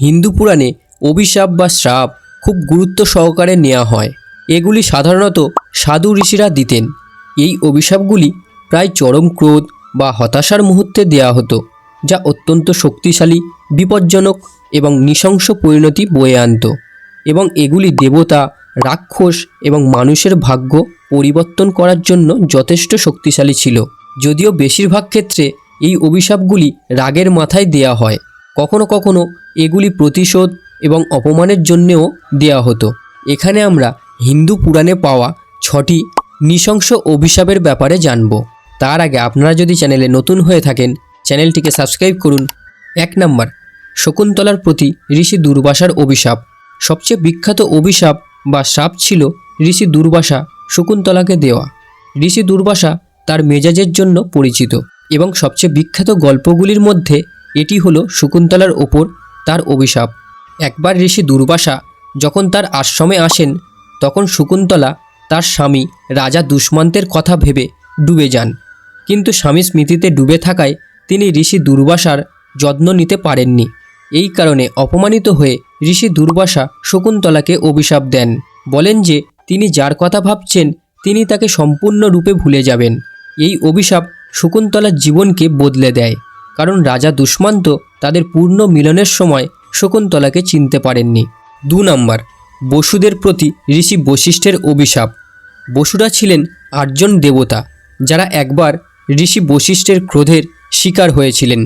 হিন্দু পুরাণে অভিশাপ বা শ্রাপ খুব গুরুত্ব সহকারে নেওয়া হয়। এগুলি সাধারণত সাধু ঋষিরা দিতেন। এই অভিশাপগুলি প্রায় চরম ক্রোধ বা হতাশার মুহূর্তে দেয়া হতো, যা অত্যন্ত শক্তিশালী, বিপজ্জনক এবং নৃশংস পরিণতি বয়ে আনতো এবং এগুলি দেবতা, রাক্ষস এবং মানুষের ভাগ্য পরিবর্তন করার জন্য যথেষ্ট শক্তিশালী ছিল। যদিও বেশিরভাগ ক্ষেত্রে এই অভিশাপগুলি রাগের মাথায় দেয়া হয়। কখনো কখনো এগুলি প্রতিশোধ এবং অপমানের জন্যেও দেয়া হতো। এখানে আমরা হিন্দু পুরাণে পাওয়া ছটি নৃশংস অভিশাপের ব্যাপারে জানব। তার আগে আপনারা যদি চ্যানেলে নতুন হয়ে থাকেন, চ্যানেলটিকে সাবস্ক্রাইব করুন। এক নম্বর, শকুন্তলার প্রতি ঋষি দুর্বাসার অভিশাপ। সবচেয়ে বিখ্যাত অভিশাপ বা সাপ ছিল ঋষি দুর্বাসা শকুন্তলাকে দেওয়া। ঋষি দুর্বাসা তার মেজাজের জন্য পরিচিত এবং সবচেয়ে বিখ্যাত গল্পগুলির মধ্যে এটি হলো শকুন্তলার ওপর তার অভিশাপ। একবার ঋষি দুর্বাসা যখন তার আশ্রমে আসেন, তখন শকুন্তলা তার স্বামী রাজা দুষ্মন্তের কথা ভেবে ডুবে যান। কিন্তু স্বামী স্মৃতিতে ডুবে থাকায় তিনি ঋষি দুর্বাসার যত্ন নিতে পারেননি। এই কারণে অপমানিত হয়ে ঋষি দুর্বাসা শকুন্তলাকে অভিশাপ দেন। বলেন যে, তিনি যার কথা ভাবছেন, তিনি তাকে সম্পূর্ণরূপে ভুলে যাবেন। এই অভিশাপ শকুন্তলার জীবনকে বদলে দেয়। কারণ রাজা দুষ্মান্ত তাদের পূর্ণ মিলনের সময় শকুন্তলাকে চিনতে পারেননি। দু নম্বর, বসুদের প্রতি ঋষি বশিষ্ঠের অভিশাপ। বসুরা ছিলেন আটজন দেবতা, যারা একবার ঋষি বশিষ্ঠের ক্রোধের শিকার হয়েছিলেন।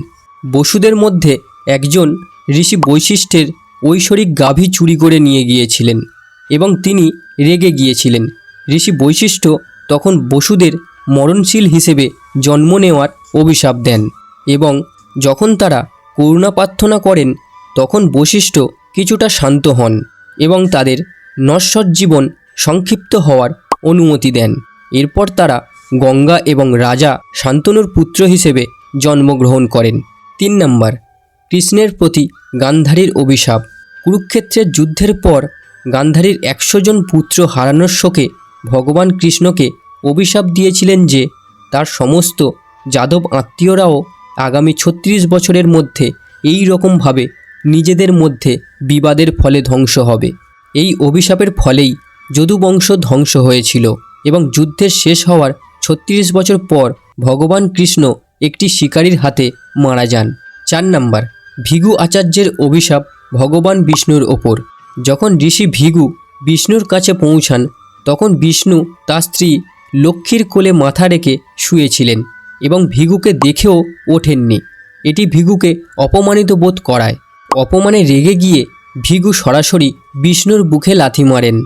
বসুদের মধ্যে একজন ঋষি বৈশিষ্ট্যের ঐশ্বরিক গাভী চুরি করে নিয়ে গিয়েছিলেন এবং তিনি রেগে গিয়েছিলেন। ঋষি বৈশিষ্ট্য তখন বসুদের মরণশীল হিসেবে জন্ম নেওয়ার অভিশাপ দেন। এবং যখন তারা করুণা প্রার্থনা করেন, তখন বশিষ্ঠ কিছুটা শান্ত হন এবং তাদের নশ্বর জীবন সংক্ষিপ্ত হওয়ার অনুমতি দেন। এরপর তারা গঙ্গা এবং রাজা শান্তনুর পুত্র হিসেবে জন্মগ্রহণ করেন। তিন নম্বর, কৃষ্ণের প্রতি গান্ধারীর অভিশাপ। কুরুক্ষেত্রের যুদ্ধের পর গান্ধারীর একশো জন পুত্র হারানোর শোকে ভগবান কৃষ্ণকে অভিশাপ দিয়েছিলেন যে তার সমস্ত যাদব আত্মীয়রাও আগামী ছত্রিশ বছরের মধ্যে এই রকমভাবে নিজেদের মধ্যে বিবাদের ফলে ধ্বংস হবে। এই অভিশাপের ফলেই যদুবংশ ধ্বংস হয়েছিল এবং যুদ্ধের শেষ হওয়ার ছত্রিশ বছর পর ভগবান কৃষ্ণ একটি শিকারীর হাতে মারা যান। চার নাম্বার, ভিগু আচার্যের অভিশাপ ভগবান বিষ্ণুর ওপর। যখন ঋষি ভিগু বিষ্ণুর কাছে পৌঁছান, তখন বিষ্ণু তার স্ত্রী লক্ষ্মীর কোলে মাথা রেখে শুয়েছিলেন। এবং ভিগুকে দেখেও ওঠেননি। এটি ভিগুকে অপমানিত বোধ করায়। অপমানে রেগে গিয়ে ভিগু সরাসরি বিষ্ণুর বুকে লাথি মারেন।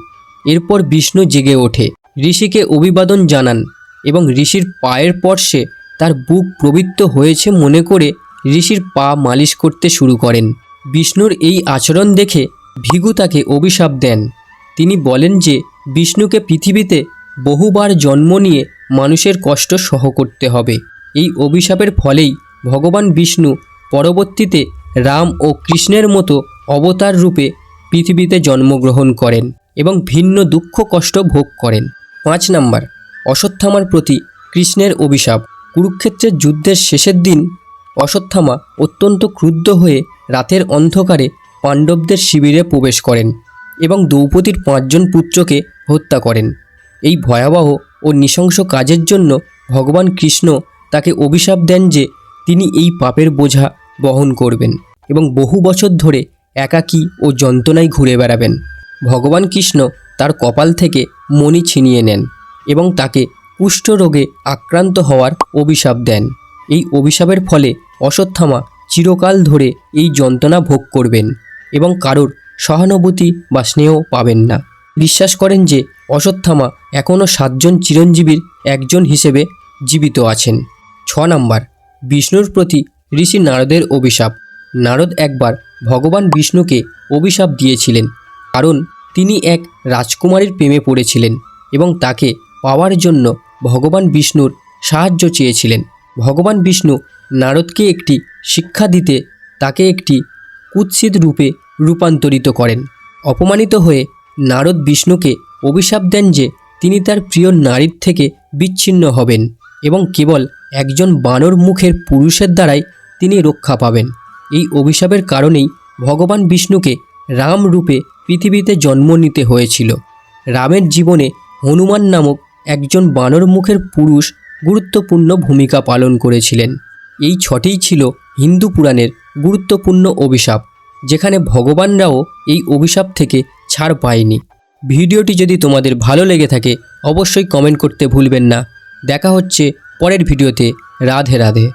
এরপর বিষ্ণু জেগে ওঠে। ঋষিকে অভিবাদন জানান এবং ঋষির পায়ের পর্শে তার বুক প্রবৃত্ত হয়েছে মনে করে ঋষির পা মালিশ করতে শুরু করেন। বিষ্ণুর এই আচরণ দেখে ভিগু তাকে অভিশাপ দেন। তিনি বলেন যে, বিষ্ণুকে পৃথিবীতে বহুবার জন্ম নিয়ে মানুষের কষ্ট সহ করতে হবে। এই অভিশাপের ফলেই ভগবান বিষ্ণু পরবর্তীতে রাম ও কৃষ্ণের মতো অবতার রূপে পৃথিবীতে জন্মগ্রহণ করেন এবং ভিন্ন দুঃখ কষ্ট ভোগ করেন। পাঁচ নাম্বার, অশ্বত্থামার প্রতি কৃষ্ণের অভিশাপ। কুরুক্ষেত্রের যুদ্ধের শেষের দিন অশ্বত্থামা অত্যন্ত ক্রুদ্ধ হয়ে রাতের অন্ধকারে পাণ্ডবদের শিবিরে প্রবেশ করেন এবং দ্রৌপদীর পাঁচজন পুত্রকে হত্যা করেন। এই ভয়াবহ ও নৃশংস কাজের জন্য ভগবান কৃষ্ণ তাকে অভিশাপ দেন যে তিনি এই পাপের বোঝা বহন করবেন এবং বহু বছর ধরে একাকী ও যন্ত্রণায় ঘুরে বেড়াবেন। ভগবান কৃষ্ণ তার কপাল থেকে মণি ছিনিয়ে নেন এবং তাকে কুষ্ঠরোগে আক্রান্ত হওয়ার অভিশাপ দেন। এই অভিশাপের ফলে অশ্বত্থামা চিরকাল ধরে এই যন্ত্রণা ভোগ করবেন এবং কারোর সহানুভূতি বা স্নেহ পাবেন না। বিশ্বাস করেন যে অশ্বত্থামা এখনও সাতজন চিরঞ্জীবীর একজন হিসেবে জীবিত আছেন। ছ নাম্বার, বিষ্ণুর প্রতি ঋষি নারদের অভিশাপ। নারদ একবার ভগবান বিষ্ণুকে অভিশাপ দিয়েছিলেন, কারণ তিনি এক রাজকুমারীর প্রেমে পড়েছিলেন এবং তাকে পাওয়ার জন্য ভগবান বিষ্ণুর সাহায্য চেয়েছিলেন। ভগবান বিষ্ণু নারদকে একটি শিক্ষা দিতে তাকে একটি কুৎসিত রূপে রূপান্তরিত করেন। অপমানিত হয়ে নারদ বিষ্ণুকে অভিশাপ দেন যে তিনি তার প্রিয় নারীর থেকে বিচ্ছিন্ন হবেন এবং কেবল একজন বানর মুখের পুরুষের দ্বারাই তিনি রক্ষা পাবেন। এই অভিশাপের কারণেই ভগবান বিষ্ণুকে রাম রূপে পৃথিবীতে জন্ম নিতে হয়েছিল। রামের জীবনে হনুমান নামক একজন বানর মুখের পুরুষ গুরুত্বপূর্ণ ভূমিকা পালন করেছিলেন। এই ছটিই ছিল হিন্দু পুরাণের গুরুত্বপূর্ণ অভিশাপ, যেখানে ভগবানরাও এই অভিশাপ থেকে ছাড় পায়নি ভিডিওটি যদি তোমাদের ভালো লেগে থাকে, অবশ্যই কমেন্ট করতে ভুলবেন না। দেখা হচ্ছে পরের ভিডিওতে। রাধে রাধে।